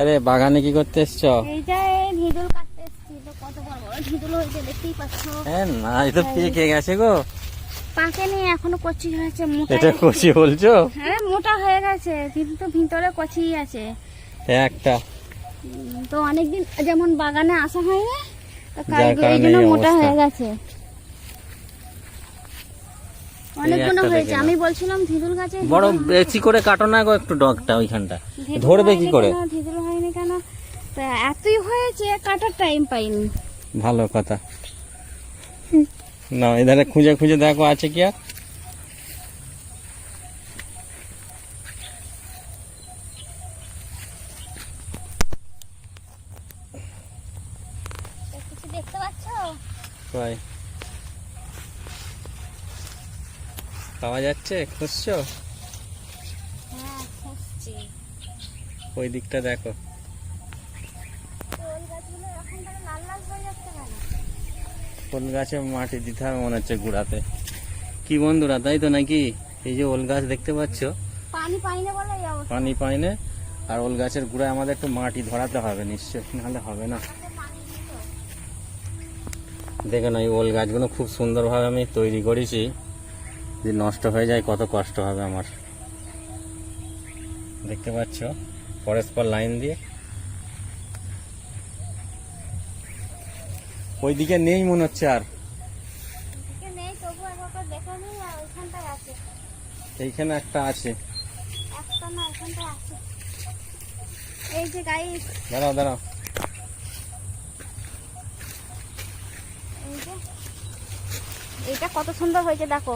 আরে বাগানে কি করতে এসছো? এইটা এই ভিদুল কাটতে এসেছি তো কত বড় বড় ভিদুল হয়েছে দেখতেই পাচ্ছ। হ্যাঁ না এ পেকে গেছে গো? পাকেনি এখনও কচি হয়েছে মোটা এটা কচি বলছো? হ্যাঁ মোটা হয়ে গেছে কিন্তু ভিতরে কচি আছে। একটা। তো অনেকদিন যেমন বাগানে আসা হয় না তো যার এই জন্য মোটা হয়ে গেছে। অনেকগুলো হয়েছে আমি বলছিলাম ভিদুল গাছে বড় বেশি করে কাটো না গো একটু ডগটা ওইখানটা? ধরবে কি করে? ভিদুল হয়নি তা এতই হয়েছে কাটার টাইম পাইনি। ভালো কথা। না এধারে খুঁজে খুঁজে দেখো আছে কি আর? দেখতে পাচ্ছ? কই? পাওয়া যাচ্ছে? খুঁজছো? হ্যাঁ ওই দিকটা দেখো ওল গাছগুলো এখন তাহলে লাল লাল ফুল গাছে মাটি দিতে হবে মনে হচ্ছে গুড়াতে। কি বন্ধুরা তাই তো নাকি? এই যে ওল গাছ দেখতে পাচ্ছ? পানি পাই না বলে পানি পাই না আর ওল গাছের গুঁড়ায় আমাদের একটু মাটি ধরাতে হবে নিশ্চয়। নাহলে হবে না। দেখে না এই ওল গাছগুলো খুব সুন্দরভাবে আমি তৈরি করেছি। যদি নষ্ট হয়ে যায় কত কষ্ট হবে আমার। দেখতে পাচ্ছ? পরস্পর লাইন দিয়ে। ওইদিকে নেই মনে হচ্ছে আর। এইখানে একটা আছে। দাঁড়াও দাঁড়াও। এটা কত সুন্দর হয়েছে দেখো।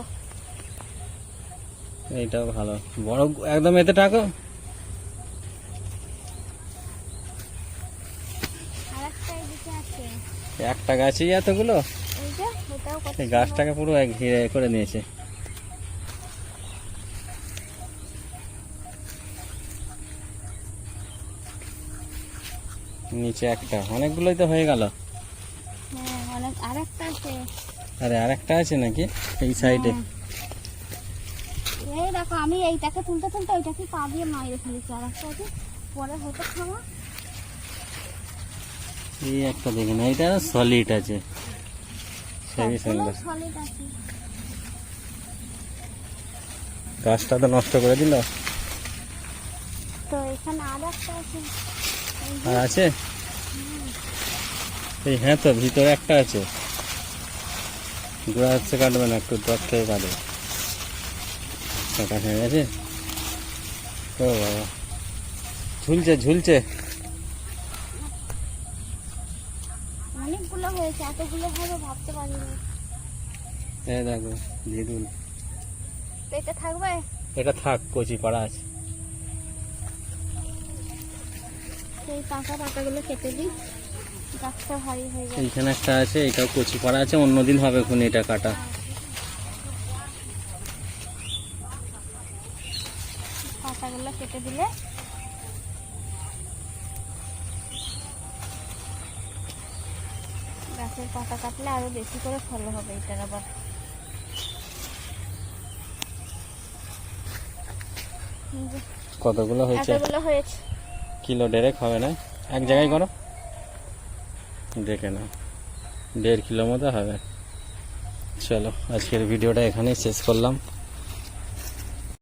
এইটাও ভালো। বড় একদম এতে টাকা আর একটা এদিকে আছে একটা গাছেই এতগুলো? এই গাছটাকে পুরো এক ঘিরে করে নিয়েছে। নিচে একটা। অনেকগুলোই তো হয়ে গেল। হ্যাঁ আর একটা আছে। আরে আরেকটা আছে নাকি? এই সাইডে। এই দেখো আমি এইটাকে তুলতে তুলতে ওইটাকে পা দিয়ে মাইরে ফেলেছি। আর একটা আছে। পরে হতে খাওয়া এই একটা দেখুন এইটা সলিড আছে। সেই সুন্দর সলিড আছে। গাছটা তো নষ্ট করে দিল। তো এখানে আর একটা আছে। এই আর আছে? এই হ্যাঁ তো ভিতরে একটা আছে। গোড়া হচ্ছে কাটবে না একটু টক খেয়ে কাটবে কাটা হয়ে গেছে? ও বাবা। ঝুলছে ঝুলছে অনেকগুলো হয়েছে এতগুলো হবে ভাবতে পারিনি। এই দেখো ভিদুল তো এটা থাকবে? এটা থাক কচি পাড়া আছে। সেই পাকা পাতাগুলো কেটে দিই। গাছটা ভারী হয়ে যাবে এইখানে একটা আছে এটাও কচি পাড়া আছে অন্যদিন হবে খুন এটা কাটা। পাতাগুলো কেটে দিলে গাছের পাতা কাটলে আরও বেশি করে ফল হবে এটার আবার। কতগুলো হয়েছে? হয়েছে। কিলো ডেরেক হবে না? এক জায়গায় করো। দেখে না দেড় কিলো মতো হবে। চলো আজকের ভিডিওটা এখানেই শেষ করলাম।